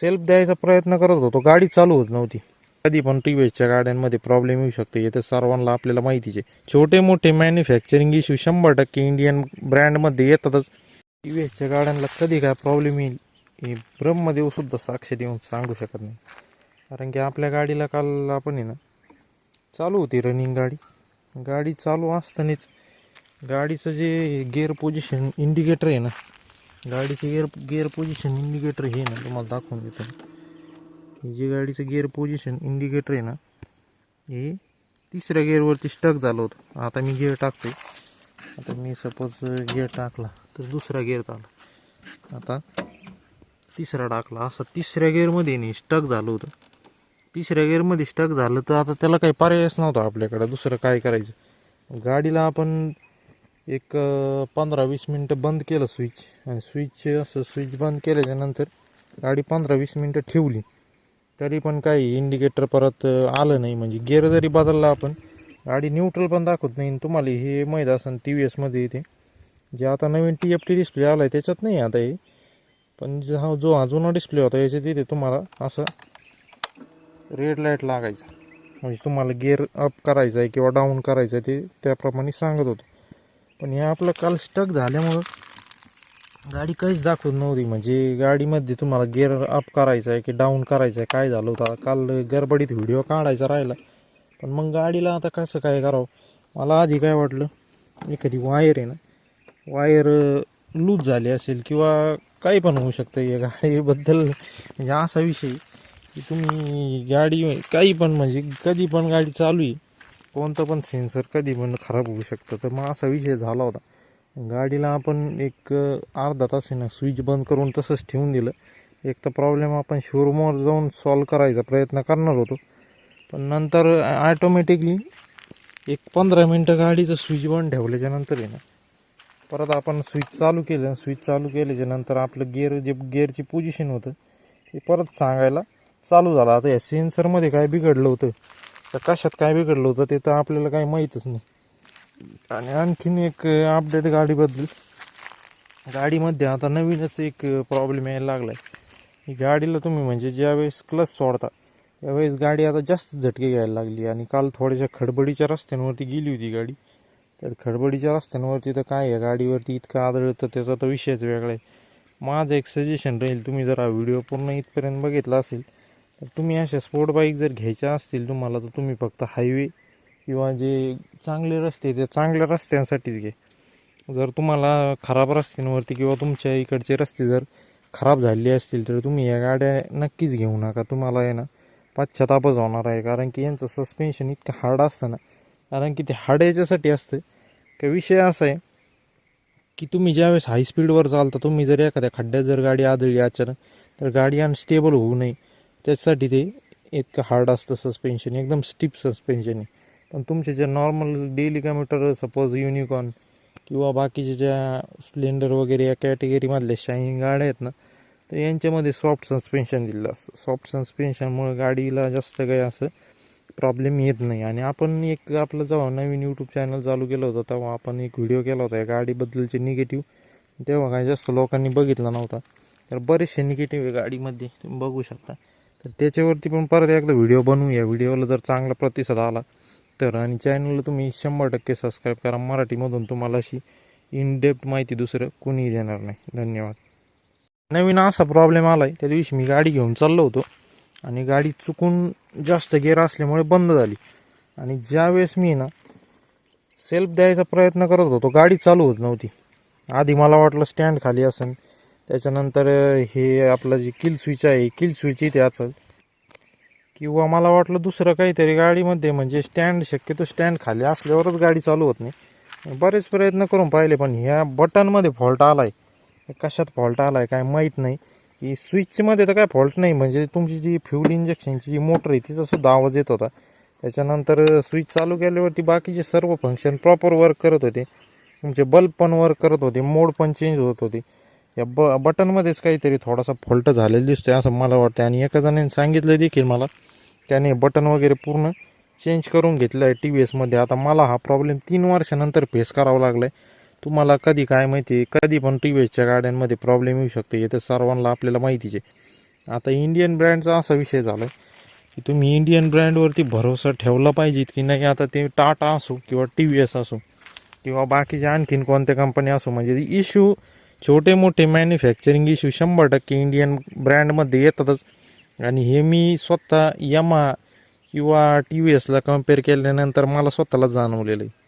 Self द्यायचा प्रयत्न करत होतो. गाडी चालू होत नव्हती. कधी पण टी व्ही एसच्या गाड्यांमध्ये प्रॉब्लेम येऊ शकते. हे तर सर्वांना आपल्याला माहितीच आहे. छोटे मोठे मॅन्युफॅक्चरिंग इश्यू शंभर टक्के इंडियन ब्रँडमध्ये येतातच. टी व्ही एसच्या गाड्यांना कधी काय प्रॉब्लेम येईल हे ब्रह्मदेवसुद्धा साक्ष देऊन सांगू शकत नाही. कारण की आपल्या गाडीला काल आपण आहे ना चालू होती रनिंग गाडी. गाडी चालू असतानाच गाडीचं जे गिअर पोझिशन इंडिकेटर आहे ना गाडीचं गिअर गिअर पोझिशन इंडिकेटर हे ना तुम्हाला दाखवून देतो. हे जे गाडीचं गिअर पोझिशन इंडिकेटर आहे ना हे तिसऱ्या गिअरवरती स्टक झालं होतं. आता मी गिअर टाकतो आता मी सपोज गिअर टाकला तर दुसरा गिअर चालला आता तिसरा टाकला. असा तिसऱ्या गिअरमध्ये नाही स्टक झालं होतं. तिसऱ्या गिअरमध्ये स्टक झालं तर आता त्याला काही पर्यायच नव्हता आपल्याकडं. दुसरं काय करायचं? गाडीला आपण एक पंधरा वीस मिनटं बंद केलं स्विच आणि स्विच असं स्विच बंद केल्याच्यानंतर गाडी पंधरा वीस मिनटं ठेवली. तरी पण काही इंडिकेटर परत आलं नाही. म्हणजे गिअर जरी बदलला आपण गाडी न्यूट्रल पण दाखवत नाही. आणि तुम्हाला हे माहीत असेल टी व्ही एसमध्ये येते. जे आता नवीन टी एफ टी डिस्प्ले आला आहे त्याच्यात नाही आता हे. पण जो हा जो हा जुना डिस्प्ले होता याच्यात इथे तुम्हाला असं रेड लाइट लागायचा. म्हणजे तुम्हाला गेअर अप करायचं आहे किंवा डाऊन करायचं आहे ते त्याप्रमाणे सांगत होतं. पण हे आपलं काल स्टक झाल्यामुळं गाडी काहीच दाखवत नव्हती. म्हणजे गाडीमध्ये तुम्हाला गिअर अप करायचं आहे की डाऊन करायचं आहे काय झालं होतं? काल गडबडीत व्हिडिओ काढायचा राहिला. पण मग गाडीला आता कसं काय करावं? मला आधी काय वाटलं एखादी वायर आहे ना वायर लूज झाली असेल किंवा काही पण होऊ शकतं या गाडीबद्दल. म्हणजे असा विषय की तुम्ही गाडी काही पण म्हणजे कधी पण गाडी चालू आहे कोणतं पण सेन्सर कधी पण खराब होऊ शकतं. तर मग असा विषय झाला होता. गाडीला आपण एक अर्धा तास आहे ना स्विच बंद करून तसंच ठेवून दिलं. एक तर प्रॉब्लेम आपण शोरूमवर जाऊन सॉल्व करायचा प्रयत्न करणार होतो. पण नंतर ॲटोमॅटिकली एक पंधरा मिनटं गाडीचं स्विच बंद ठेवल्याच्या नंतर आहे ना परत आपण स्विच चालू केलं. स्विच चालू केल्याच्यानंतर आपलं गिअर जे गिअरची पोझिशन होतं ते परत सांगायला चालू झालं. आता या सेन्सरमध्ये काय बिघडलं होतं? तर कशात काय बिघडलं होतं ते तर आपल्याला काही माहीतच नाही. आणि आणखीन एक अपडेट गाडीबद्दल गाडीमध्ये आता नवीनच एक प्रॉब्लेम यायला लागला आहे गाडीला तुम्ही म्हणजे ज्यावेळेस क्लच सोडता त्यावेळेस गाडी आता जास्त झटके घ्यायला लागली. आणि काल थोड्याशा खडबडीच्या रस्त्यांवरती गेली होती गाडी. तर खडबडीच्या रस्त्यांवरती तर काय आहे गाडीवरती इतकं आदळतं त्याचा तर विषयच वेगळा आहे. माझं एक सजेशन राहील तुम्ही जर हा व्हिडिओ पूर्ण इथपर्यंत बघितला असेल तर तुम्ही अशा स्पोर्ट बाईक जर घ्यायच्या असतील तुम्हाला तर तुम्ही फक्त हायवे किंवा जे चांगले रस्ते त्या चांगल्या रस्त्यांसाठीच घे जर तुम्हाला खराब रस्त्यांवरती किंवा तुमच्या इकडचे रस्ते जर खराब झाले असतील तर तुम्ही या गाड्या नक्कीच घेऊ नका. तुम्हाला आहे ना पाश्चातापच होणार आहे कारण की यांचं सस्पेन्शन इतकं हार्ड असतं ना. कारण की ते हार्ड याच्यासाठी असतं. का विषय असा आहे की तुम्ही ज्यावेळेस हाय स्पीडवर चालता तुम्ही जर एखाद्या खड्ड्यात जर गाडी आदळली अचानक तर गाडी अनस्टेबल होऊ नये. त्याच्यासाठी ते इतकं हार्ड असतं सस्पेन्शन एकदम स्टीप सस्पेन्शन आहे. पण तुमचे जे normal daily commuter suppose unicorn किंवा बाकीचे ज्या स्प्लेंडर वगैरे या कॅटेगरीमधल्या शाईन गाड्या आहेत ना तर यांच्यामध्ये सॉफ्ट सस्पेन्शन दिलेलं असतं. सॉफ्ट सस्पेन्शनमुळे गाडीला जास्त काही असं प्रॉब्लेम येत नाही. आणि आपण एक आपलं जेव्हा नवीन यूट्यूब चॅनल चालू केलं होतं तेव्हा आपण एक व्हिडिओ केला होता या गाडीबद्दलचे निगेटिव्ह तेव्हा काय जास्त लोकांनी बघितला नव्हता. तर बरेचसे निगेटिव्ह आहे गाडीमध्ये तुम्ही बघू शकता. तर त्याच्यावरती पण परत एकदा व्हिडिओ बनवूया. व्हिडिओला जर चांगला प्रतिसाद आला तर आणि चॅनलला तुम्ही शंभर टक्के सबस्क्राईब करा. मराठीमधून तुम्हाला अशी इनडेप्थ माहिती दुसरं कोणीही देणार नाही. धन्यवाद. नवीन असा प्रॉब्लेम आला आहे त्या दिवशी मी गाडी घेऊन चाललो होतो आणि गाडी चुकून जास्त गेअर असल्यामुळे बंद झाली. आणि ज्यावेळेस मी ना सेल्फ द्यायचा प्रयत्न करत होतो गाडी चालू होत नव्हती. आधी मला वाटलं स्टँड खाली असेल त्याच्यानंतर हे आपलं जे किल स्विच आहे किल स्विच इथे असेल. किंवा मला वाटलं दुसरं काहीतरी गाडीमध्ये म्हणजे स्टँड शक्यतो स्टँड खाली असल्यावरच गाडी चालू होत नाही. बरेच प्रयत्न करून पाहिले पण ह्या बटनमध्ये फॉल्ट आला आहे कशात फॉल्ट आला आहे काय माहीत नाही. की स्विचमध्ये तर काय फॉल्ट नाही म्हणजे तुमची जी फ्यूल इंजेक्शनची जी मोटर आहे तिचासुद्धा आवाज येत होता. त्याच्यानंतर स्विच चालू केल्यावरती बाकीचे सर्व फंक्शन प्रॉपर वर्क करत होते तुमचे बल्ब पण वर्क करत होते मोड पण चेंज होत होते. या ब बटनमध्येच काहीतरी थोडासा फॉल्ट झालेला दिसतोय असं मला वाटतं आणि एका जणाने सांगितलं देखील मला. त्याने बटन वगैरे पूर्ण चेंज करून घेतलं आहे टी व्ही एसमध्ये आता मला हा प्रॉब्लेम तीन वर्षानंतर फेस करावा लागला आहे तुम्हाला कधी काय माहिती कधी पण टी व्ही एसच्या गाड्यांमध्ये प्रॉब्लेम येऊ शकते. हे तर सर्वांना आपल्याला माहितीच आहे. आता इंडियन ब्रँडचा असा विषय झाला आहे की तुम्ही इंडियन ब्रँडवरती भरोसा ठेवला पाहिजेत की नाही? आता ते टाटा असो किंवा टी व्ही एस असो किंवा बाकीचे आणखीन कोणत्या कंपन्या असो म्हणजे इश्यू छोटे मोठे मॅन्युफॅक्चरिंग इश्यू शंभर टक्के इंडियन ब्रँडमध्ये येतातच. आणि हे मी स्वतः यमा किंवा टी व्ही एसला कंपेअर केल्यानंतर मला स्वतःला जाणवलेलं आहे